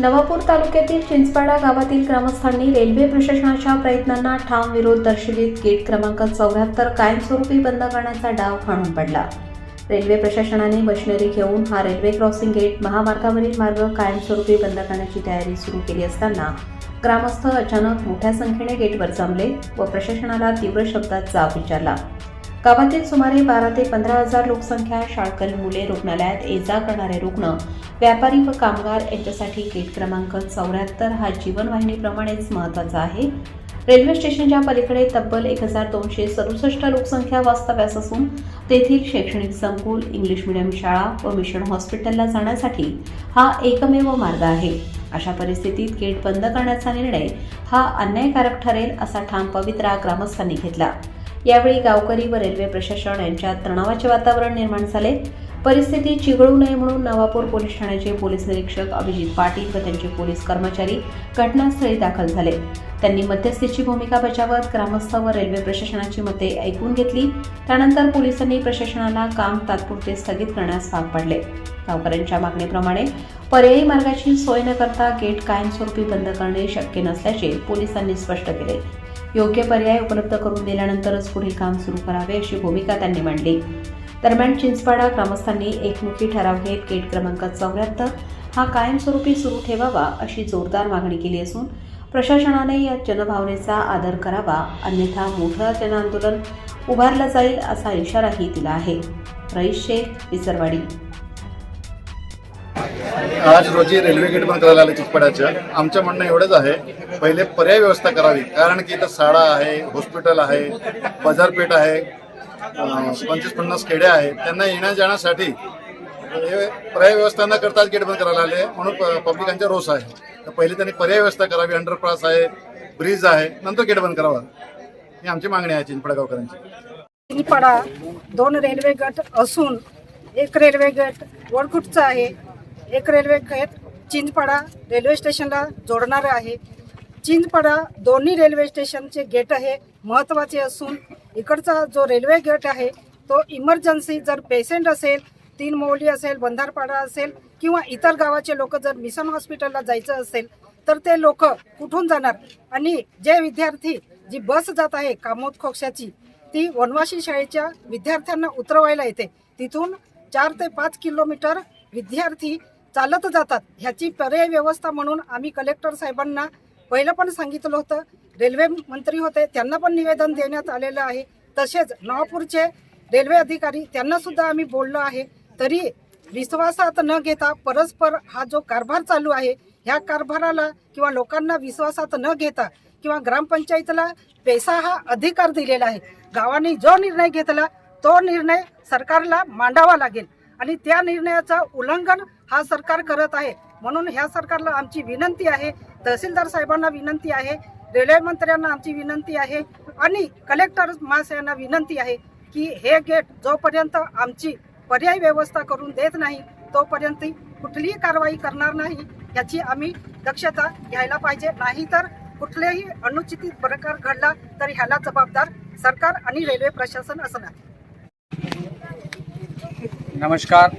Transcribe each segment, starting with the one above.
नवापूर तालुक्यातील चिंचपाडा गावातील ग्रामस्थांनी रेल्वे प्रशासनाच्या प्रयत्नांना ठाम विरोध दर्शवित गेट क्रमांक चौऱ्याहत्तर कायमस्वरूपी बंद करण्याचा डाव हाणून पडला. रेल्वे प्रशासनाने मशिनरी घेऊन हा रेल्वे क्रॉसिंग गेट महामार्गावरील मार्ग कायमस्वरूपी बंद करण्याची तयारी सुरू केली असताना ग्रामस्थ अचानक मोठ्या संख्येने गेटवर जमले व प्रशासनाला तीव्र शब्दात जाब विचारला. गावातील सुमारे बारा ते पंधरा हजार लोकसंख्या शाळकरी मुले रुग्णालयात ये जा करणारे रुग्ण व्यापारी व कामगार यांच्यासाठी गेट क्रमांक चौऱ्याहत्तर हा जीवनवाहिनीप्रमाणेच महत्त्वाचा आहे. रेल्वे स्टेशनच्या पलीकडे तब्बल एक हजार दोनशे सदुसष्ट लोकसंख्या वास्तव्यास असून तेथील शैक्षणिक संकुल इंग्लिश मिडियम शाळा व मिशन हॉस्पिटलला जाण्यासाठी हा एकमेव मार्ग आहे. अशा परिस्थितीत गेट बंद करण्याचा निर्णय हा अन्यायकारक ठरेल असा ठाम पवित्रा ग्रामस्थांनी घेतला. यावेळी गावकरी व रेल्वे प्रशासन यांच्यात तणावाचे वातावरण निर्माण झाले. परिस्थिती चिघळू नये म्हणून नवापूर पोलीस ठाण्याचे पोलीस निरीक्षक अभिजित पाटील व त्यांचे पोलीस कर्मचारी घटनास्थळी दाखल झाले. त्यांनी मध्यस्थीची भूमिका बजावत ग्रामस्थ व रेल्वे प्रशासनाची मते ऐकून घेतली. त्यानंतर पोलिसांनी प्रशासनाला काम तात्पुरते स्थगित करण्यास भाग पाडले. गावकऱ्यांच्या मागणीप्रमाणे पर्यायी मार्गाची सोय न करता गेट कायमस्वरूपी बंद करणे शक्य नसल्याचे पोलिसांनी स्पष्ट केले. योग्य पर्याय उपलब्ध करून दिल्यानंतरच पुढील काम सुरू करावे अशी भूमिका त्यांनी मांडली. दरम्यान चिंचपाडा ग्रामस्थांनी एकमुखी ठराव घेत गेट क्रमांक चौऱ्याहत्तर हा कायमस्वरूपी सुरू ठेवावा अशी जोरदार मागणी केली असून प्रशासनाने या जनभावनेचा आदर करावा अन्यथा मोठं जनआंदोलन उभारलं जाईल असा इशाराही दिला आहे. रईस शेख विसरवाडी. आज रोजी रेल्वे गेट बंद करायला आले चितपड्याच्या आमचं म्हणणं एवढंच आहे पहिले पर्याय व्यवस्था करावी. कारण की इथं शाळा आहे हॉस्पिटल आहे बाजारपेठ आहे पंचवीस पन्नास खेड्या आहेत. त्यांना येण्या जाण्यासाठी हे पर्याय व्यवस्था न करताच गेट बंद करायला आले. म्हणून प- पब्लिकांचा रोष आहे. तर पहिले त्यांनी पर्याय व्यवस्था करावी. अंडरपास आहे ब्रिज आहे नंतर गेट बंद करावा. ही आमची मागणी आहे चिंचपडा गावकऱ्यांची चिंचपाडा दोन रेल्वे गट असून एक रेल्वे गट वडकुटचा आहे. एक रेल्वे गट चिंचपाडा रेल्वे स्टेशनला जोडणारं आहे. चिंचपाडा दोन्ही रेल्वे स्टेशनचे गेट हे महत्त्वाचे असून इकडचा जो रेल्वे गेट आहे तो इमर्जन्सी जर पेशंट असेल तीन मौली असेल बंधारपाडा असेल किंवा इतर गावाचे लोक जर मिशन हॉस्पिटलला जायचं असेल तर ते लोक कुठून जाणार? आणि जे विद्यार्थी जी बस जात आहे कामोद खोक्षाची ती वनवासी शाळेच्या विद्यार्थ्यांना उतरवायला येते. तिथून चार ते पाच किलोमीटर विद्यार्थी चालत जातात. ह्याची पर्याय व्यवस्था म्हणून आम्ही कलेक्टर साहेबांना पहिलं पण सांगितलं होतं. रेल्वे मंत्री होते त्यांना पण निवेदन देण्यात आलेलं आहे. तसेच नवापूरचे रेल्वे अधिकारी त्यांना सुद्धा आम्ही बोललो आहे. तरी विश्वासात न घेता परस्पर हा जो कारभार चालू आहे ह्या कारभाराला किंवा लोकांना विश्वासात न घेता किंवा ग्रामपंचायतीला पैसा हा अधिकार दिलेला आहे. गावाने जो निर्णय घेतला तो निर्णय सरकारला मांडावा लागेल. आणि त्या निर्णयाचं उल्लंघन हा सरकार करत आहे. म्हणून ह्या सरकारला आमची विनंती आहे तहसीलदार साहेबांना विनंती आहे रेल्वे मंत्र्यांना आमची विनंती आहे आणि कलेक्टर महाशयांना विनंती आहे की हे गेट जोपर्यंत आमची पर्यायी व्यवस्था करून देत नाही तोपर्यंत कुठलीही कारवाई करणार नाही याची आम्ही दक्षता घ्यायला पाहिजे. नाही तर कुठलेही अनुचित प्रकार घडला तर ह्याला जबाबदार सरकार आणि रेल्वे प्रशासन असणार. नमस्कार.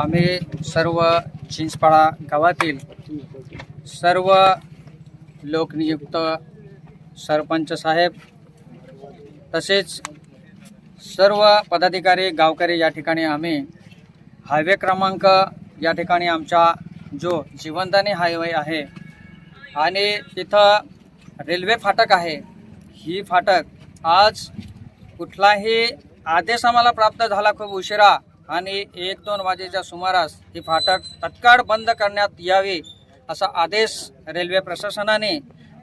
आम्ही सर्व चिंचपाडा गावातील सर्व लोकनियुक्त सरपंच साहेब तसेच सर्व पदाधिकारी गावकरी या ठिकाणी आम्ही हायवे क्रमांक या ठिकाणी आमचा जो जीवनदानी हायवे आहे आणि तिथं रेल्वे फाटक आहे. ही फाटक आज कुठलाही आदेश आम्हाला प्राप्त झाला खूप उशिरा आणि एक दोन वाजेच्या सुमारास ही फाटक तत्काळ बंद करण्यात यावी असा आदेश रेल्वे प्रशासनाने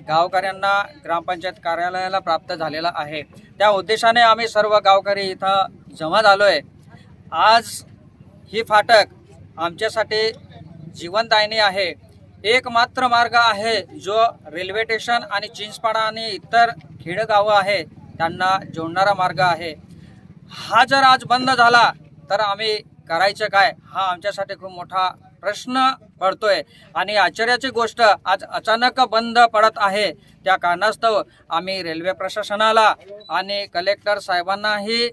गावकऱ्यांना ग्रामपंचायत कार्यालयाला प्राप्त झालेला आहे. त्या उद्देशाने आम्ही सर्व गावकरी इथं जमा झालो आहे आज ही फाटक आमच्यासाठी जीवनदायिनी आहे. एक मात्र मार्ग आहे जो रेल्वे स्टेशन आणि चिंचपाडा आणि इतर खेडेगावं आहे त्यांना जोडणारा मार्ग आहे. हा जर आज बंद झाला तर आम्ही करायचं काय हा आमच्यासाठी खूप मोठा प्रश्न पडतोय. आणि आश्चर्याची गोष्ट आज अचानक बंद पडत आहे. त्या कारणास्तव आम्ही रेल्वे प्रशासनाला आणि कलेक्टर साहेबांनाही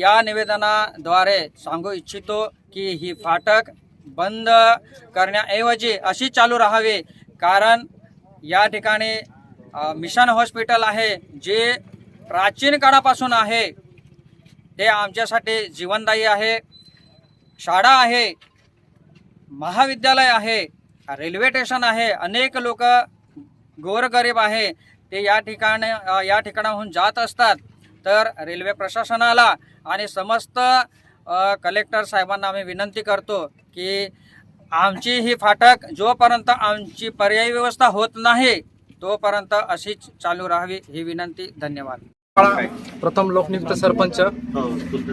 या निवेदनाद्वारे सांगू इच्छितो की ही फाटक बंद करण्याऐवजी अशी चालू राहावी. कारण या ठिकाणी मिशन हॉस्पिटल आहे जे प्राचीन काळापासून आहे. ते आमच्यासाठी जीवनदायी आहे. शाळा आहे. महाविद्यालय आहे. रेल्वे स्टेशन आहे. अनेक लोक गोरगरीब आहे. ते या ठिकाणी या ठिकाणाहून जात असतात. तर रेल्वे प्रशासनाला आणि समस्त कलेक्टर साहेबांना आम्ही विनंती करतो की आमची ही फाटक जोपर्यंत आमची पर्यायी व्यवस्था होत नाही तोपर्यंत अशीच चालू राहावी ही विनंती. धन्यवाद. प्रथम लोकनियुक्त सरपंच.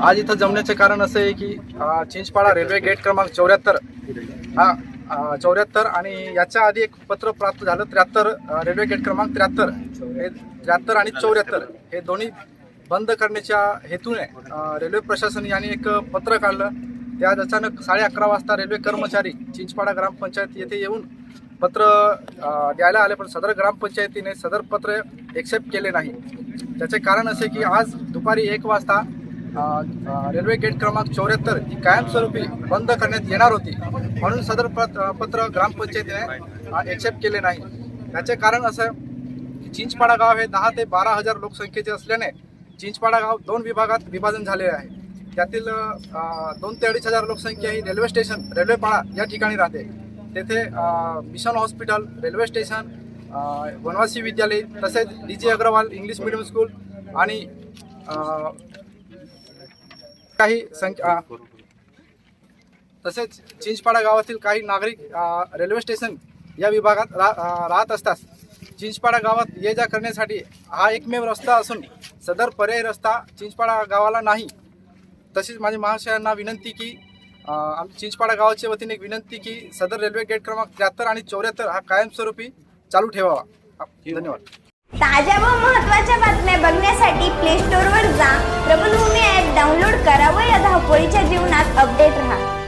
आज इथं जमण्याचे कारण असं आहे की चिंचपाडा रेल्वे गेट क्रमांक चौऱ्याहत्तर. हा चौऱ्याहत्तर आणि याच्या आधी एक पत्र प्राप्त झालं त्र्याहत्तर रेल्वे गेट क्रमांक त्र्याहत्तर. हे त्र्याहत्तर आणि चौऱ्याहत्तर हे दोन्ही बंद करण्याच्या हेतूने रेल्वे प्रशासन यांनी एक पत्र काढलं. ते आज अचानक साडे अकरा वाजता रेल्वे कर्मचारी चिंचपाडा ग्रामपंचायत येथे येऊन पत्र द्यायला आले पण सदर ग्रामपंचायतीने सदर पत्र एक्सेप्ट केले नाही. त्याचे कारण असे की आज दुपारी एक वाजता रेल्वे गेट क्रमांक चौऱ्याहत्तर ही कायमस्वरूपी बंद करण्यात येणार होती. म्हणून सदर पत्र पत्र ग्रामपंचायतीने एक्सेप्ट केले नाही. याचे कारण असं की चिंचपाडा गाव हे दहा ते बारा हजार लोकसंख्येचे असल्याने चिंचपाडा गाव दोन विभागात विभाजन झालेले आहे. त्यातील दोन ते अडीच हजार लोकसंख्या ही रेल्वे स्टेशन रेल्वेपाडा या ठिकाणी राहते. तेथे मिशन हॉस्पिटल रेल्वे स्टेशन वनवासी विद्यालय तसेच D G Agrawal English medium school आणि काही संख्या तसेच चिंचपाडा गावातील काही नागरिक रेल्वे स्टेशन या विभागात रा राहत असतात. चिंचपाडा गावात ये जा करण्यासाठी हा एकमेव रस्ता असून सदर पर्यायी रस्ता चिंचपाडा गावाला नाही. तसेच माझी महाशयांना विनंती की आमच्या चिंचपाडा गावाच्या वतीने एक विनंती की सदर रेल्वे गेट क्रमांक त्र्याहत्तर आणि चौऱ्याहत्तर हा कायमस्वरूपी चालू ठेवावा. धन्यवाद. ताज्या व महत्त्वाच्या बातम्या बघण्यासाठी प्ले स्टोअरवर जा. प्रबलभूमी ॲप डाउनलोड करा व या धावपळीच्या जीवनात अपडेट राहा.